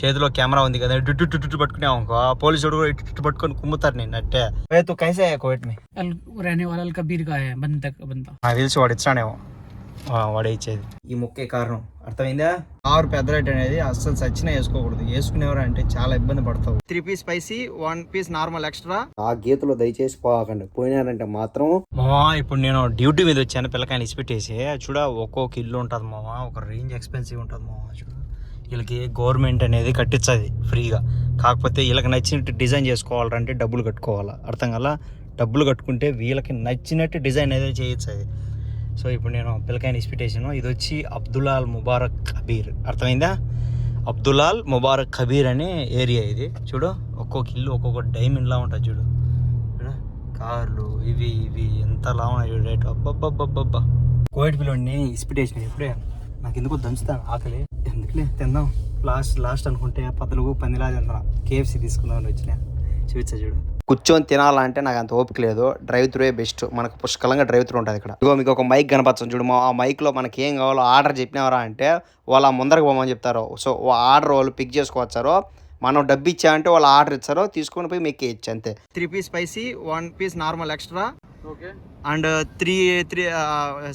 చేతిలో కెమెరా ఉంది కదా ఇటు ఇటు ఇటు పట్టుకునే అనుకో పోలీసుడు కూడా ఇటు ఇటు పట్టుకొని కుమ్ముతారు నేను అట్టే ఏ తు కైసే కోవిడ్ మీ अल रहने वाला अल कबीर का है बंद तक बंदा నాకు తెలిసి వాడు ఇచ్చాడేమో ఆ, వాడే ఇచ్చేది ఈ ముక్కే కారణం అర్థమైందా ఆరు పెద్ద రేట్ అనేది అస్సలు సచ్చినా వేసుకోకూడదు వేసుకునేవారు అంటే చాలా ఇబ్బంది పడతావు three piece spicy one piece normal extra ఆ గీతలో దయచేసి పోకండి పోయినారంటే మాత్రం మామా ఇప్పుడు నేను డ్యూటీ మీద వచ్చాను పిల్లకాయని ఇసిపెట్టేసి చూడ ఒక్కొక్క ఇల్లు ఉంటుంది మామా ఒక రేంజ్ ఎక్స్పెన్సివ్ ఉంటుంది మామా చూడు వీళ్ళకి గవర్నమెంట్ అనేది కట్టించది ఫ్రీగా. కాకపోతే వీళ్ళకి నచ్చినట్టు డిజైన్ చేసుకోవాలంటే డబ్బులు కట్టుకోవాలా. అర్థం కల? డబ్బులు కట్టుకుంటే వీళ్ళకి నచ్చినట్టు డిజైన్ అనేది చేయొచ్చు అది సో ఇప్పుడు నేను పిల్లకాయని ఇన్స్పిటేషన్ ఇది వచ్చి అబ్దులాల్ ముబారక్ కబీర్. అర్థమైందా? అబ్దులాల్ ముబారక్ కబీర్ అనే ఏరియా ఇది. చూడు ఒక్కొక్క ఇల్లు ఒక్కొక్క డైమండ్లా ఉంటుంది చూడు. కార్లు ఇవి ఇవి ఎంతలా ఉన్నాయి చూడు రేటు. అబ్బబ్బబ్బబ్బబ్బా. కోవిడ్ పిల్లోడిని ఇన్స్పిటేషన్ ఎప్పుడే? నాకు ఎందుకో దంచుతాను ఆకలి. ఎందుకులే తిందాం లాస్ట్ లాస్ట్ అనుకుంటే పదలుగు పందిలా తిందా కేఎఫ్సి తీసుకుందామని వచ్చిన. చూపించా చూడు. కూర్చొని తినాలంటే నాకు అంత ఓపిక లేదు. డ్రైవ్ త్రూ బెస్ట్ మనకు పుష్కలంగా డ్రైవ్ త్రూ ఉంటుంది ఇక్కడ. ఇగో మీకు ఒక మైక్ కనపచ్చండి చూడు. ఆ మైక్లో మనకి ఏం కావాలో ఆర్డర్ చెప్పినారా అంటే వాళ్ళ ముందరకు పోమని చెప్తారు. సో ఆర్డర్ వాళ్ళు పిక్ చేసుకోవచ్చారో. మనం డబ్బు ఇచ్చా అంటే వాళ్ళు ఆర్డర్ ఇచ్చారో తీసుకొని పోయి మీకు ఇచ్చి అంతే. Three piece spicy one piece normal extra and three three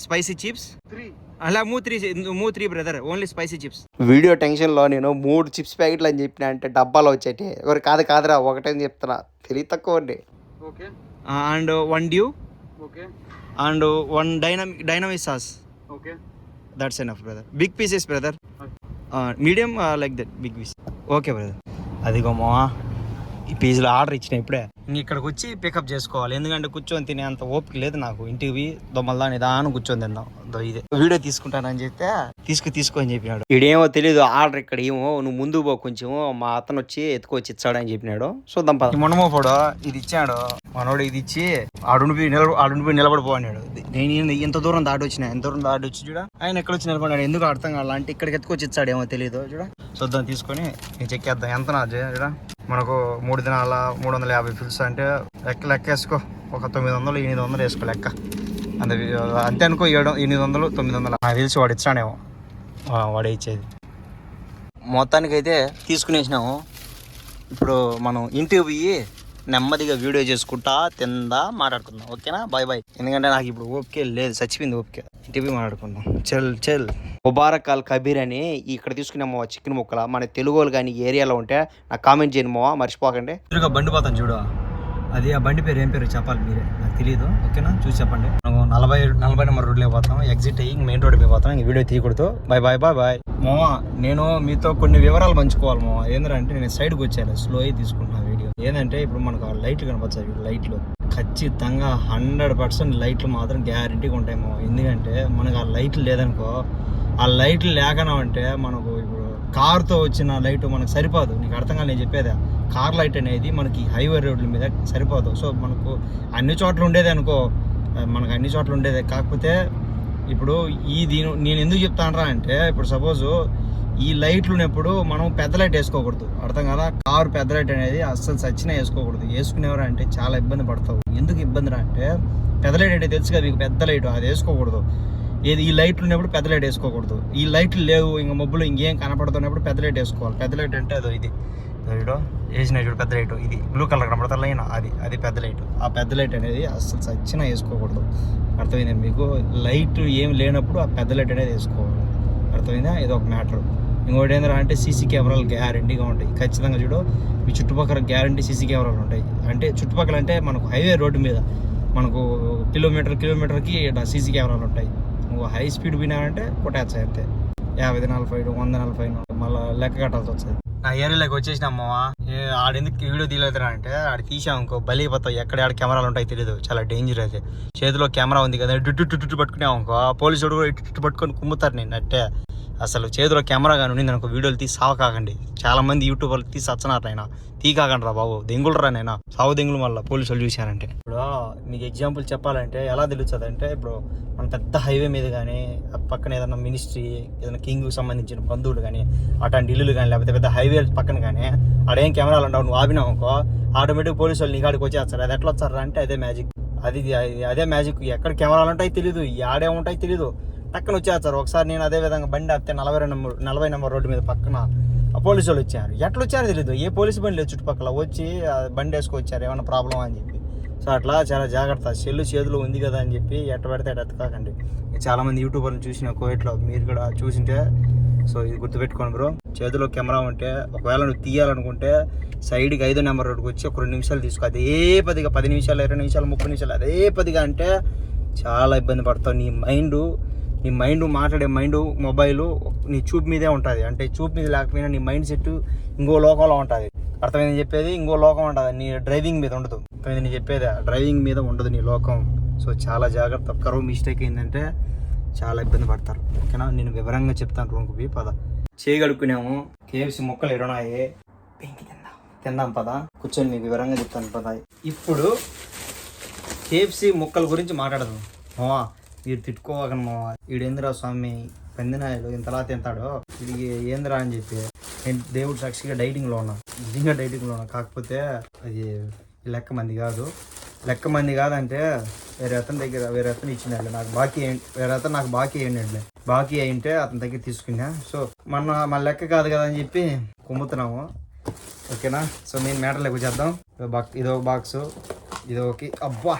spicy chips అలా మూ త్రీ మూ three brother only spicy chips video టెన్షన్లో నేను మూడు చిప్స్ ప్యాకెట్లు అని చెప్పిన అంటే డబ్బాలు వచ్చేటి. ఎవరు కాదు కాదురా ఒకటే చెప్తున్నా. తెలియ తక్కువ అండి. And one dew and one dynamic dynamic sauce that's enough brother big pieces brother medium like that big piece okay brother అదిగో మా ఈ పీజులో ఆర్డర్ ఇచ్చిన ఇప్పుడే. ఇంక ఇక్కడికి వచ్చి పికప్ చేసుకోవాలి. ఎందుకంటే కూర్చొని తినే అంత ఓపిక లేదు నాకు. ఇంటికి దొమ్మల్దా నిదానం కూర్చొని తిందాం. ఇదే వీడియో తీసుకుంటానని చెప్తే తీసుకు తీసుకో అని చెప్పినాడు. ఈడేమో తెలియదు ఆర్డర్ ఇక్కడ ఏమో నువ్వు ముందు పో కొంచెం మా అతను వచ్చి ఎత్తుకొచ్చి ఇచ్చాడని చెప్పినాడు. చూద్దాం పద. ఈ మొన్నమోపడు ఇది ఇచ్చాడు. మనోడు ఇది ఇచ్చి ఆడుండిపోయి నిలబ నిలబడిపోయాడు నేను ఎంత దూరం దాటి వచ్చిన ఎంత దూరం దాటి వచ్చి చూడ. ఆయన ఎక్కడ వచ్చి నిలబడినాడు ఎందుకు అర్థం కావాలి అంటే ఇక్కడికి ఎత్తుకొచ్చి ఇచ్చాడేమో తెలియదు చూడ. చూద్దాం తీసుకొని నేను చెక్కేద్దాం ఎంత నా చూడ. మనకు మూడు దినాల మూడు వందల యాభై ఫిల్స్ అంటే లెక్క లెక్క వేసుకో. ఒక తొమ్మిది వందలు ఎనిమిది వందలు వేసుకో లెక్క. అంత అంతే అనుకో ఏడు ఎనిమిది వందలు తొమ్మిది వందలు. నాకు తెలిసి వాడు ఇచ్చానేమో వాడే ఇచ్చేది. మొత్తానికైతే తీసుకునేసినాము. ఇప్పుడు మనం ఇంటికి పోయి నెమ్మదిగా వీడియో చేసుకుంటా తిందా మాట్లాడుకుందాం. ఓకేనా? Bye bye. ఎందుకంటే నాకు ఇప్పుడు ఓకే లేదు. చచ్చిపోయింది ఓపిక. ఇంటికి పోయి మాట్లాడుకుందాం. చెల్ చెల్. ముబారక్ అల్ కబీర్ అని ఇక్కడ తీసుకున్నామో చికెన్ ముక్కల. మన తెలుగు వాళ్ళు కానీ ఏరియాలో ఉంటే నాకు కామెంట్ చేయండి మర్చిపోకండి. ఎదురుగా బండి పోతాను చూడు. అది ఆ బండి పేరు ఏం పేరు చెప్పాలి మీరే? నాకు తెలియదు ఓకేనా? చూసి చెప్పండి. మనం నలభై నలభై నెంబర్ రోడ్లో పోతాం. ఎగ్జిట్ అయ్యి మెయిన్ రోడ్ మీద పోతాం. ఇంక వీడియో తీయకూడదు. బాయ్ బాయ్ బాయ్ బాయ్ మామా నేను మీతో కొన్ని వివరాలు పంచుకోవాలి మామ. ఏంటంటే నేను సైడ్కి వచ్చాను. స్లో అయి తీసుకుంటున్నా వీడియో. ఏంటంటే ఇప్పుడు మనకు ఆ లైట్లు కనపచ్చాయి లైట్లు ఖచ్చితంగా హండ్రెడ్ పర్సెంట్ లైట్లు మాత్రం గ్యారంటీగా ఉంటాయి మామ. ఎందుకంటే మనకు ఆ లైట్లు లేదనుకో ఆ లైట్లు లేకనా అంటే మనకు కార్తో వచ్చిన లైట్ మనకు సరిపోదు. నీకు అర్థం కాదు నేను చెప్పేదా. కార్ లైట్ అనేది మనకి హైవే రోడ్ల మీద సరిపోదు. సో మనకు అన్ని చోట్ల ఉండేది అనుకో మనకు అన్ని చోట్ల ఉండేది. కాకపోతే ఇప్పుడు ఈ దీని నేను ఎందుకు చెప్తానరా అంటే ఇప్పుడు సపోజ్ ఈ లైట్లు ఉన్నప్పుడు మనం పెద్ద లైట్ వేసుకోకూడదు. అర్థం కదా? కారు పెద్ద లైట్ అనేది అస్సలు సచ్చినా వేసుకోకూడదు. వేసుకునేవారు అంటే చాలా ఇబ్బంది పడతావు. ఎందుకు ఇబ్బంది రా అంటే పెద్ద లైట్ అంటే తెలుసు కదా మీకు పెద్ద లైట్ అది వేసుకోకూడదు. ఏది ఈ లైట్లు ఉన్నప్పుడు పెద్ద లైట్ వేసుకోకూడదు. ఈ లైట్లు లేవు ఇంకా మబ్బులు ఇంకేం కనపడుతున్నప్పుడు పెద్ద లైట్ వేసుకోవాలి. పెద్ద లైట్ అంటే అదో ఇది. ఇదో వేసిన చూడు పెద్ద లైట్. ఇది బ్లూ కలర్ కనపడతా లైన్. అది అది పెద్ద లైట్. ఆ పెద్ద లైట్ అనేది అస్సలు సచ్చిన వేసుకోకూడదు. అర్థమైందా మీకు? లైట్ ఏం లేనప్పుడు ఆ పెద్ద లైట్ అనేది వేసుకోవాలి. అర్థమైందా? ఇది ఒక మ్యాటర్. ఇంకోటి ఏంటంటే అంటే సీసీ కెమెరాలు గ్యారంటీగా ఉంటాయి. ఖచ్చితంగా చూడు మీ చుట్టుపక్కల గ్యారంటీ సీసీ కెమెరాలు ఉంటాయి. అంటే చుట్టుపక్కల అంటే మనకు హైవే రోడ్డు మీద మనకు కిలోమీటర్ కిలోమీటర్కి సీసీ కెమెరాలు ఉంటాయి. హై స్పీడ్ పోయినావంటే కొట్టేస్తాయి అంతే. యాభై నలభై వంద నలభై మళ్ళీ లెక్క కట్టాల్సి వచ్చేది నా ఏరియాలోకి వచ్చేసినామా ఆడెందుకు వీడియో తీయలేదురా అంటే ఆడ తీసాం ఇంకో బలిపోతావు ఎక్కడ ఆడ కెమెరాలు ఉంటాయి తెలియదు చాలా డేంజర్ అయితే. చేతిలో కెమెరా ఉంది కదా డుట్టు టుట్టు ఇటు పట్టుకునే అనుకో పోలీసుడు కూడా ఇటు ఇటు పట్టుకొని కుమ్ముతారు నేను అట్టే అసలు చేతిలో కెమెరా కానీ ఉండింది అనుకో వీడియోలు తీసి సావ కాకండి. చాలా మంది యూట్యూబర్లు తీసి వచ్చన్నారు నాయన తీ కాకండి రా బాబు దెంగులు రా నైనా సావు దెంగులు మళ్ళీ పోలీసులు చూశారంటే. ఇప్పుడు మీకు ఎగ్జాంపుల్ చెప్పాలంటే ఎలా తెలుస్తుంది అంటే ఇప్పుడు మన పెద్ద హైవే మీద కానీ పక్కన ఏదైనా మినిస్ట్రీ ఏదైనా కింగ్ సంబంధించిన బంధువులు కానీ అటువంటి ఇల్లులు కానీ లేకపోతే పెద్ద హైవే పక్కన కానీ ఆడేం కెమెరాలు ఉండవు. నువ్వు ఆపినావు అనుకో ఆటోమేటిక్ పోలీసు వాళ్ళు నీ కాడికి వచ్చేస్తారు. అది ఎట్లా వచ్చారా అంటే అదే మ్యాజిక్ అది అదే మ్యాజిక్ ఎక్కడ కెమెరాలు ఉంటాయి తెలియదు ఈ ఆడే ఉంటాయి తెలియదు టక్కన వచ్చేస్తారు ఒకసారి నేను అదే విధంగా బండి ఆపితే నలభై రెండు నెంబర్ నలభై నెంబర్ రోడ్డు మీద పక్కన ఆ పోలీసు వాళ్ళు వచ్చారు. ఎట్లా వచ్చారో తెలియదు ఏ పోలీసు బండి లేదు చుట్టుపక్కల. వచ్చి ఆ బండి వేసుకొచ్చారు. ఏమైనా ప్రాబ్లం అని చెప్పి. సో అట్లా చాలా జాగ్రత్త. సెల్లు చేతిలో ఉంది కదా అని చెప్పి ఎట్ట పెడితే ఎట్ట ఎత్తకాకండి. చాలామంది యూట్యూబర్ని చూసిన కోవిడ్లో మీరు కూడా చూసింటే సో ఇది గుర్తుపెట్టుకోండి బ్రో. చేతిలో కెమెరా ఉంటే ఒకవేళ నువ్వు తీయాలనుకుంటే సైడ్కి ఐదో నెంబర్ రోడ్డుకి వచ్చి ఒక రెండు నిమిషాలు తీసుకో. అదే పదిగా పది నిమిషాలు ఇరవై నిమిషాలు ముప్పై నిమిషాలు అదే పదిగా అంటే చాలా ఇబ్బంది పడతావు. నీ మైండ్ నీ మైండ్ మాట్లాడే మైండ్ మొబైల్ నీ చూపు మీదే ఉంటుంది. అంటే చూపు మీద లేకపోయినా నీ మైండ్ సెట్ ఇంకో లోకంలో ఉంటుంది. అర్థమైంది చెప్పేది? ఇంకో లోకం ఉంటుంది. నీ డ్రైవింగ్ మీద ఉండదు. అర్థమైంది నేను చెప్పేది? డ్రైవింగ్ మీద ఉండదు నీ లోకం. సో చాలా జాగ్రత్త. ఒక్కరో మిస్టేక్ ఏంటంటే చాలా ఇబ్బంది పడతారు. ఓకేనా? నేను వివరంగా చెప్తాను రూమ్కి పద. చేయగలుగుకున్నాము కేఎఫ్సి మొక్కలు ఎరునాయి. పెంకి తిందాం. తిందాం పద. కూర్చొని నీకు వివరంగా చెప్తాను పద. ఇప్పుడు కేఎఫ్సి మొక్కల గురించి మాట్లాడదాం. వీడు మీరు వీడేందిరా వీడేంద్రా స్వామి పందినాయలు ఇంతలా తింటాడో? వీడికి ఏందిరా అని చెప్పి నేను దేవుడు సాక్షిగా డైటింగ్లో ఉన్నా. నిజంగా డైటింగ్లో ఉన్నా. కాకపోతే అది లెక్క మంది కాదు. లెక్క మంది కాదంటే వేరే అతని దగ్గర వేరే అతను ఇచ్చిన నాకు బాకీ వేరే అతను నాకు బాకీ అయ్యిండే బాకీ అయింటే అతని దగ్గర తీసుకున్నా. సో మన మన లెక్క కాదు కదా అని చెప్పి కుమ్ముతున్నాము. ఓకేనా? సో మేము మ్యాటర్లోకి చేద్దాం ఇదో బాక్స్ ఇదో బాక్స్. ఇది ఓకే. అబ్బా!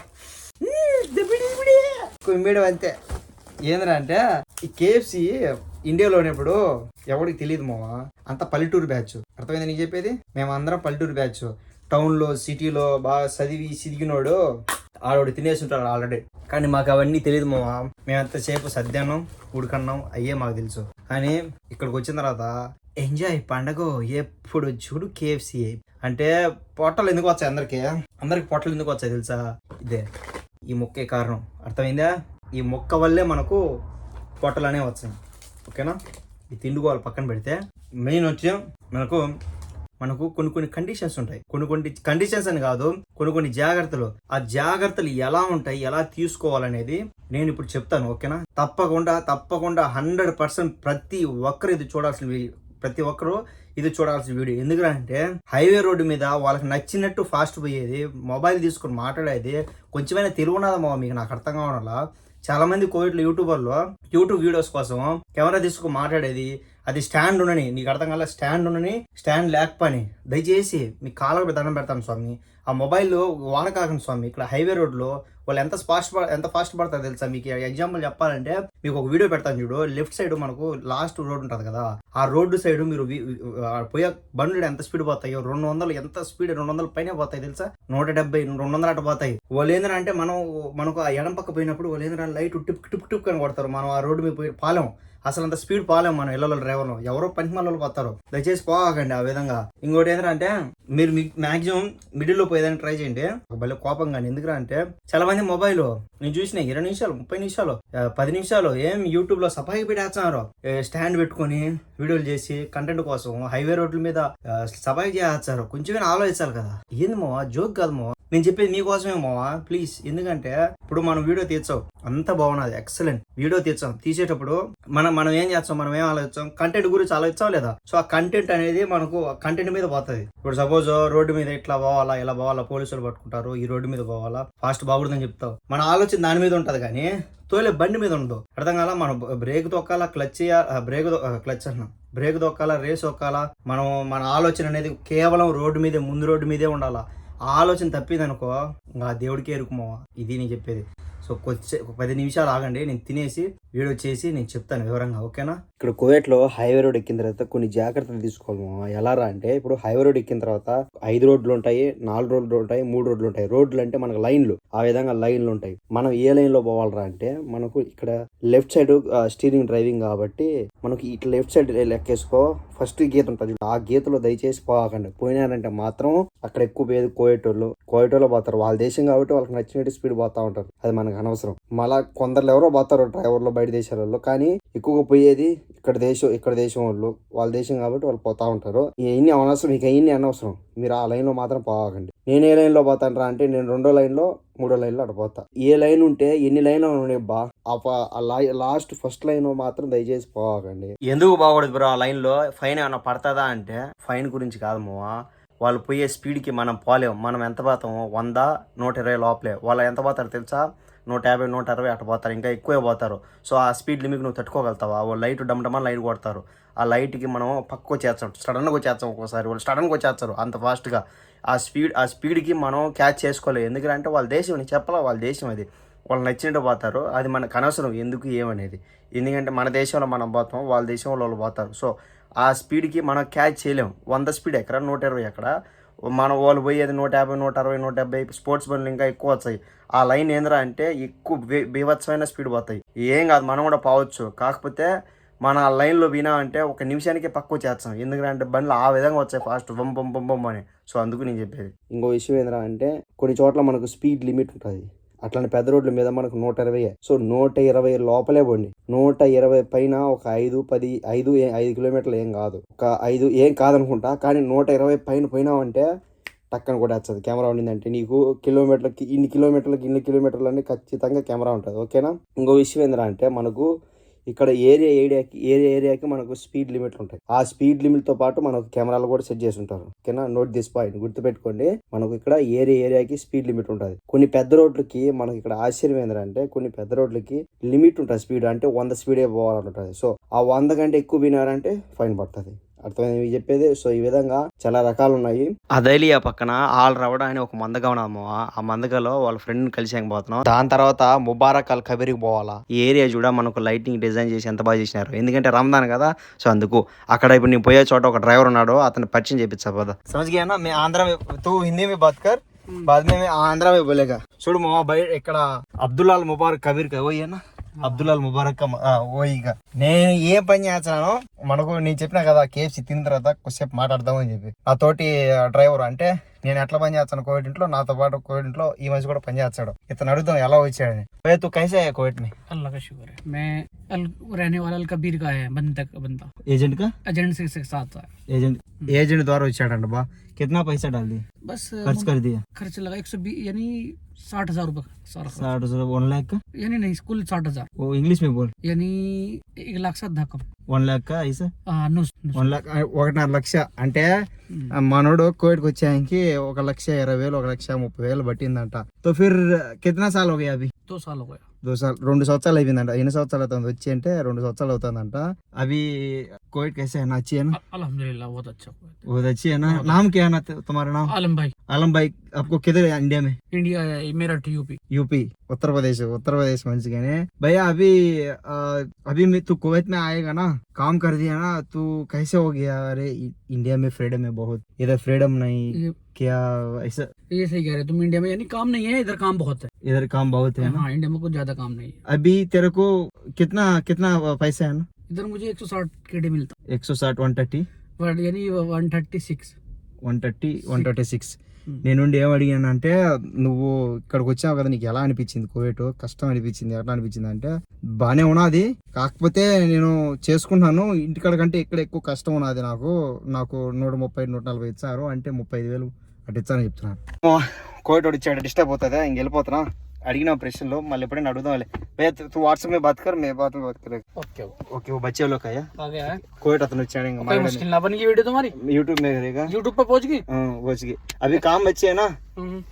కుమ్మిడు అంతే. ఏంద్రా అంటే ఈ కేఎఫ్సి ఇండియాలో ఉన్నప్పుడు ఎవరికి తెలియదు మావా? అంత పల్లెటూరు బ్యాచ్. అర్థమైంది నీకు చెప్పేది? మేము అందరం పల్లెటూరు బ్యాచ్. టౌన్లో సిటీలో బాగా చదివి సిదిగినోడు ఆడోడు తినేసి ఉంటాడు ఆల్రెడీ. కానీ మాకు అవన్నీ తెలియదు మావా. మేము ఎంతసేపు సద్యాన్నం ఉడకన్నాం అయ్యే మాకు తెలుసు. కానీ ఇక్కడికి వచ్చిన తర్వాత ఎంజాయ్ పండగ ఎప్పుడు చూడు కేఎఫ్సి అంటే పొట్టలు ఎందుకు వచ్చాయి అందరికి? అందరికి పొట్టలు ఎందుకు వచ్చాయి తెలుసా? ఇదే. ఈ మొక్కే కారణం. అర్థమైందా? ఈ మొక్క వల్లే మనకు పొట్టలు అనేవి వచ్చాయి. ఓకేనా? ఈ తిండుకోవాలి పక్కన పెడితే మెయిన్ వచ్చి మనకు మనకు కొన్ని కొన్ని కండిషన్స్ ఉంటాయి. కొన్ని కొన్ని కండిషన్స్ అని కాదు కొన్ని కొన్ని జాగ్రత్తలు. ఆ జాగ్రత్తలు ఎలా ఉంటాయి ఎలా తీసుకోవాలనేది నేను ఇప్పుడు చెప్తాను. ఓకేనా? తప్పకుండా తప్పకుండా హండ్రెడ్ పర్సెంట్ ప్రతి ఒక్కరు ఇది చూడాల్సిన ప్రతి ఒక్కరూ ఇది చూడాల్సిన వీడియో. ఎందుకంటే హైవే రోడ్డు మీద వాళ్ళకి నచ్చినట్టు ఫాస్ట్ పోయేది మొబైల్ తీసుకొని మాట్లాడేది కొంచెమైనా తెలివి మీకు? నాకు అర్థం కావడంలా. చాలా మంది కోవిడ్లో యూట్యూబర్లో యూట్యూబ్ వీడియోస్ కోసం కెమెరా తీసుకుని మాట్లాడేది అది స్టాండ్ ఉండని నీకు అర్థం కాలే స్టాండ్ ఉండని స్టాండ్ లేకపోని. దయచేసి మీ కాళ్ళకు దండం పెడతాను స్వామి. ఆ మొబైల్ వాడకాకండి స్వామి. ఇక్కడ హైవే రోడ్లో వాళ్ళు ఎంత ఫాస్ట్ ఎంత ఫాస్ట్ పడతారు తెలుసా? మీకు ఎగ్జాంపుల్ చెప్పాలంటే మీకు ఒక వీడియో పెడతాను చూడు. లెఫ్ట్ సైడ్ మనకు లాస్ట్ రోడ్ ఉంటుంది కదా. ఆ రోడ్డు సైడ్ మీరు పోయే బండ్లు ఎంత స్పీడ్ పోతాయో రెండు వందలు ఎంత స్పీడ్ రెండు వందల పైన పోతాయి తెలుసా? నూట డెబ్బై రెండు వందలు అట పోతాయి. వాళ్ళు అంటే మనం మనకు ఆ ఎడం పక్క పోయినప్పుడు వాళ్ళు లైట్ టిప్ టిప్ టిప్ అని కొడతారు మనం ఆ రోడ్డు మీద పోయి పాలెం. అసలు అంత స్పీడ్ పోలేము మనం ఇళ్ళలో డ్రైవర్లు. ఎవరో పనికి మనలో పోతారు. దయచేసి పోకండి ఆ విధంగా. ఇంకోటి ఏంటంటే మీరు మాక్సిమం మిడిల్లో పోయేదానికి ట్రై చేయండి. భలే కోపం కానీ ఎందుకు అంటే చాలా మంది మొబైల్ నేను చూసిన ఇరవై నిమిషాలు ముప్పై నిమిషాలు పది నిమిషాలు ఏం యూట్యూబ్లో సఫాయి పెట్టేస్తున్నారు. స్టాండ్ పెట్టుకొని వీడియోలు చేసి కంటెంట్ కోసం హైవే రోడ్ల మీద సఫాయి చేస్తారు కొంచెం ఆలోచించాలి కదా. ఏంది మావా? జోక్ కాదు మావా? నేను చెప్పేది మీకోసమే మావా? ప్లీజ్ ఎందుకంటే ఇప్పుడు మనం వీడియో తీర్చాం. అంత బాగున్నది. ఎక్సలెంట్ వీడియో తీర్చాం. తీసేటప్పుడు మనం మనం ఏం చేస్తాం? మనం ఏం ఆలోచిస్తాం? కంటెంట్ గురించి ఆలోచిస్తాం లేదా? సో ఆ కంటెంట్ అనేది మనకు కంటెంట్ మీద పోతుంది. ఇప్పుడు సపోజ్ రోడ్డు మీద ఇట్లా పోవాలా ఇలా పోవాలా పోలీసులు పట్టుకుంటారు ఈ రోడ్డు మీద పోవాలా ఫాస్ట్ బాగుందని చెప్తావు. మన ఆలోచన దాని మీద ఉంటుంది కానీ తోలే బండి మీద ఉండదు అర్థం కాల? మనం బ్రేక్ తొక్కాలా క్లచ్ బ్రేక్ క్లచ్ అన్నాం. బ్రేక్ తొక్కాలా రేస్ తొక్కాలా మనం మన ఆలోచన అనేది కేవలం రోడ్డు మీదే ముందు రోడ్డు మీదే ఉండాలా. ఆ ఆలోచన తప్పిందనుకో ఇంకా దేవుడికే ఎరుకుమో ఇది నేను చెప్పేది. సో వచ్చే ఒక పది నిమిషాలు ఆగండి నేను తినేసి వీడియో చేసి నేను చెప్తాను వివరంగా ఓకేనా? ఇక్కడ కువైట్లో హైవే రోడ్ ఎక్కిన తర్వాత కొన్ని జాగ్రత్తలు తీసుకోవాలి ఎలా రా అంటే ఇప్పుడు హైవే రోడ్ ఎక్కిన తర్వాత ఐదు రోడ్లు ఉంటాయి నాలుగు రోడ్లు ఉంటాయి మూడు రోడ్లు ఉంటాయి. రోడ్లు అంటే మనకు లైన్లు ఆ విధంగా లైన్లు ఉంటాయి. మనం ఏ లైన్లో పోవాలరా అంటే మనకు ఇక్కడ లెఫ్ట్ సైడ్ స్టీరింగ్ డ్రైవింగ్ కాబట్టి మనకి ఇట్లా లెఫ్ట్ సైడ్ లెక్కేసుకో ఫస్ట్ గీత ఉంటుంది ఆ గీతలో దయచేసి పోకండి. పోయినారంటే మాత్రం అక్కడ ఎక్కువ పోయేది కోయేటోళ్ళు కోయేటోళ్ళు పోతారు. వాళ్ళ దేశం కాబట్టి వాళ్ళకి నచ్చినట్టు స్పీడ్ పోతా ఉంటారు. అది మనకు అనవసరం. మళ్ళా కొందరు ఎవరో పోతారు డ్రైవర్లు బయట దేశాలలో. కానీ ఎక్కువగా పోయేది ఇక్కడ దేశం ఇక్కడ దేశం వాళ్ళు. వాళ్ళ దేశం కాబట్టి వాళ్ళు పోతా ఉంటారు. ఇవన్నీ అనవసరం. ఇక అవన్నీ అనవసరం. మీరు ఆ లైన్లో మాత్రం పోకండి. నేను ఏ లైన్లో పోతాను రా అంటే నేను రెండో లైన్లో మూడో లైన్లో అటు ఏ లైన్ ఉంటే ఎన్ని లైన్ ఉన్నాయి బా లాస్ట్ ఫస్ట్ లైన్ మాత్రం దయచేసి పోకండి ఎందుకు బాగూడదు బ్రో ఆ లైన్లో ఫైన్ ఏమైనా పడుతుందా అంటే? ఫైన్ గురించి కాదు మావా. వాళ్ళు పోయే స్పీడ్కి మనం పోలేం. మనం ఎంత పోతాము వంద నూట ఇరవై లోపలే. వాళ్ళు ఎంత పోతారు తెలుసా? నూట యాభై నూట అరవై అట్లా పోతారు. ఇంకా ఎక్కువే పోతారు. సో ఆ స్పీడ్ లిమిట్ నువ్వు తట్టుకోగలుగుతావా? ఓ లైట్ డమ్డమా లైట్ కొడతారు. ఆ లైట్కి మనం పక్కకు వచ్చేస్తాం. సడన్గా వచ్చేస్తాం ఒక్కోసారి. వాళ్ళు సడన్గా వచ్చేస్తారు అంత ఫాస్ట్గా. ఆ స్పీడ్ ఆ స్పీడ్కి మనం క్యాచ్ చేసుకోలేదు ఎందుకంటే వాళ్ళ దేశం నేను చెప్పాలా? వాళ్ళ దేశం అది. వాళ్ళు నచ్చినట్టు పోతారు. అది మనకు అనవసరం ఎందుకు ఏమనేది ఎందుకంటే మన దేశంలో మనం పోతాం. వాళ్ళ దేశంలో వాళ్ళు పోతారు. సో ఆ స్పీడ్కి మనం క్యాచ్ చేయలేం. వంద స్పీడ్ ఎక్కడ? నూట ఇరవై ఎక్కడ? మనం వాళ్ళు పోయేది నూట యాభై నూట అరవై నూట డెబ్బై స్పోర్ట్స్ బండ్లు ఇంకా ఎక్కువ వచ్చాయి ఆ లైన్ ఏంద్రా అంటే ఎక్కువ బీ- బీభత్సమైన స్పీడ్ పోతాయి. ఏం కాదు. మనం కూడా పోవచ్చు. కాకపోతే మన ఆ లైన్లో వినా అంటే ఒక నిమిషానికి పక్కకు చేస్తాం ఎందుకంటే బండ్లు ఆ విధంగా వచ్చాయి ఫాస్ట్. బొమ్ బొమ్ బొమ్ బొమ్ అని. సో అందుకు నేను చెప్పేది. ఇంకో విషయం ఏంద్రా అంటే కొన్ని చోట్ల మనకు స్పీడ్ లిమిట్ ఉంటుంది. అట్లాంటి పెద్ద రోడ్ల మీద మనకు నూట ఇరవై సో నూట ఇరవై లోపలే పోండి. నూట ఇరవై పైన ఒక ఐదు పది ఐదు ఐదు కిలోమీటర్లు ఏం కాదు. ఒక ఐదు ఏం కాదనుకుంటా. కానీ నూట ఇరవై పైన పోయినావంటే టక్కన కూడా వచ్చేది కెమెరా ఉండిందంటే నీకు కిలోమీటర్లకి ఇన్ని కిలోమీటర్లకి ఇన్ని కిలోమీటర్లు అని ఖచ్చితంగా కెమెరా ఉంటుంది. ఓకేనా? ఇంకో విషయం ఏంటంటే అంటే మనకు ఇక్కడ ఏరియా ఏరియాకి ఏరియా ఏరియాకి మనకు స్పీడ్ లిమిట్లు ఉంటాయి. ఆ స్పీడ్ లిమిట్తో పాటు మనకు కెమెరాలు కూడా సెట్ చేసి ఉంటారు. ఓకేనా? నోట్ దిస్ పాయింట్ గుర్తుపెట్టుకోండి. మనకు ఇక్కడ ఏరియా ఏరియాకి స్పీడ్ లిమిట్ ఉంటుంది. కొన్ని పెద్ద రోడ్లకి మనకి ఇక్కడ ఆశ్చర్యం ఏంటంటే కొన్ని పెద్ద రోడ్లకి లిమిట్ ఉంటుంది స్పీడ్. అంటే వంద స్పీడే పోవాలంటుంది సో ఆ వంద కంటే ఎక్కువ వినారంటే ఫైన్ పడుతుంది. అర్థమైంది చెప్పేది సో ఈ విధంగా చాలా రకాలు ఉన్నాయి అదైలియా పక్కన ఆల్ రవడ అని ఒక మందగా ఉన్నాము ఆ మందగలో వాళ్ళ ఫ్రెండ్ కలిసి పోతున్నాం దాని తర్వాత ముబారక్ అల్ కబీర్కి పోవాలా ఈ ఏరియా చూడ మనకు లైటింగ్ డిజైన్ చేసి ఎంత బాగా చేసినారు ఎందుకంటే రంజాన్ కదా సో అందుకు అక్కడ ఇప్పుడు నేను పోయే చోట ఒక డ్రైవర్ ఉన్నాడు అతను పరిచయం చేపించా పద సమజ్ గయా నా మే ఆంధ్ర మే తూ హిందీ మే బాత్ కర్ बाद में मैं आंध्रा में बोलेगा చూడు మా బయట ఇక్కడ అబ్దుల్లాల్ ముబారక్ కబీర్ కా ఓయ్యనా అబ్దుల్లా ముబారక్ ఓ ఇక నేను ఏం పని చేస్తున్నాను మనకు నేను చెప్పిన కదా కేఎఫ్సి తిన్న తర్వాత కొద్దిసేపు మాట్లాడదాం అని చెప్పి. ఆ తోటి డ్రైవర్ అంటే నేను ఎట్లా పని చేస్తాను కోవిడ్ ఇంట్లో నాతో పాటు కోవిడ్ ఇంట్లో ఈ మధ్య కూడా పని చేస్తాడు. ఇతను అడుగుతాం ఎలా వచ్చాడని. भैया तू कैसे ని कोविड में अल्लाह అల్ शुक्र है मैं अल, रहने वाला अलकबीर का है వచ్చాడంట బా. కింద పైసా డాలి బస్ ఖర్చు ఖర్చు कर दिया खर्च लगा एक साठ हजार रुपये सारा खर्च। साठ वन लाख का यानी नहीं कुल साठ हजार वो इंग्लिश में बोल यानी एक लाख सात धक्कम వన్ లాక్ కా ఐసా हाँ नुस नुस వన్ లాక్ ఒకటిన్నర లక్ష అంటే ఆ మనోడు కోవిడ్కి వచ్చాయకి ఒక లక్ష ఇరవై వేలు ఒక లక్ష ముప్పై వేలు పట్టిందంట తో ఫిర్ కితనా సాల్ ఒక అవి సంవత్సరాలు అయిపోయిందంట ఎన్ని సంవత్సరాలు అవుతుంది వచ్చి అంటే రెండు సంవత్సరాలు అవుతుందంట అవి अच्छी है ना? नाम क्या तुम्हारा नाम? भाई। आलम भाई आपको किधर है इंडिया में? India UP. उत्तर प्रदेश उत्तर प्रदेश मंच गए भैया अभी अभी तू कुवैत में आएगा ना काम कर दिया ना तू कैसे हो गया? अरे इंडिया में फ्रीडम है बहुत। इधर फ्रीडम नहीं। क्या ऐसा ये सही कह रहे हो तुम इंडिया में यानी काम नहीं है इधर काम बहुत है इधर काम बहुत है ना हाँ इंडिया में कुछ ज्यादा काम नहीं है अभी तेरे को कितना कितना पैसा है ना इधर मुझे एक सौ साठ केडी मिलता एक सौ साठ वन थर्टी But यानी one thirty six one thirty one thirty six నేనుండి ఏం అడిగాను అంటే నువ్వు ఇక్కడికి వచ్చావు కదా నీకు ఎలా అనిపించింది కోవిడ్ కష్టం అనిపించింది ఎట్లా అనిపించింది అంటే బాగానే ఉన్నది కాకపోతే నేను చేసుకుంటున్నాను ఇంటికాడ కంటే ఇక్కడ ఎక్కువ కష్టం ఉన్నది నాకు నాకు నూట ముప్పై నూట నలభై ఇచ్చారు అంటే ముప్పై ఐదు వేలు అటు ఇచ్చారని చెప్తున్నాను కోవిడ్ వచ్చాడు డిస్టర్బ్ అవుతుందా ఇంక వెళ్ళిపోతున్నా అడిగిన ప్రశ్నలో మళ్ళీ ఎప్పుడైనా అడుగుదాం తు వాట్సాప్ में बात कर मैं बात में बात करेगा ओके ओके वो बच्चे लोग का या आ गया है कोविड अतन వచ్చాడు ఇంకా कोई मुश्किल ना बनी की वीडियो तुम्हारी यूट्यूब में करेगा यूट्यूब पे पहुंच गई हाँ पहुंच गई अभी काम अच्छे है ना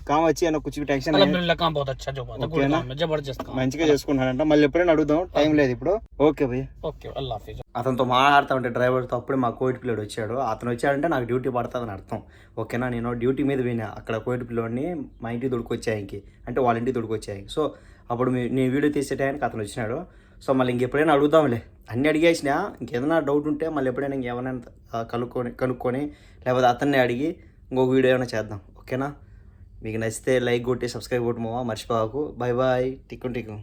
काम अच्छी है ना कुछ भी టెన్షన్ अल्हम्दुलिल्लाह काम बहुत अच्छा जो बात है Okay गुड ना? काम है जबरदस्त काम మంచిగా చేసుకుంటానంట మళ్ళీ ఎప్పుడైనా అడుగుదాం టైం లేదు ఇప్పుడు ఓకే భయ్య ओके अल्लाह हाफिज అతనితో మాట్లాడుతూ ఉంటే డ్రైవర్తో అప్పుడే మా కోవిడ్ పిల్లడు వచ్చాడు అతను వచ్చాడంటే నాకు డ్యూటీ పడుతుందని అర్థం ఓకేనా నేను డ్యూటీ మీద వినా అక్కడ కోవిడ్ పిల్లోడిని మా ఇంటికి దొడుకొచ్చాయకి అంటే వాళ్ళ ఇంటికి దొడుకొచ్చాయి సో అప్పుడు మీ- నేను వీడియో తీసే టైంకి అతను వచ్చినాడు సో మళ్ళీ ఇంకెప్పుడైనా అడుగుదాంలే అన్ని అడిగేసినా ఇంకేదైనా డౌట్ ఉంటే మళ్ళీ ఎప్పుడైనా ఇంకేమైనా ఆ, కనుక్కొని కనుక్కొని లేకపోతే అతన్ని అడిగి ఇంకొక వీడియో ఏమైనా చేద్దాం ఓకేనా మీకు నచ్చితే లైక్ కొట్టి సబ్స్క్రైబ్ కొట్టుమో మర్చిపోకు. బాయ్ బాయ్ టిక్కు టిక్కు.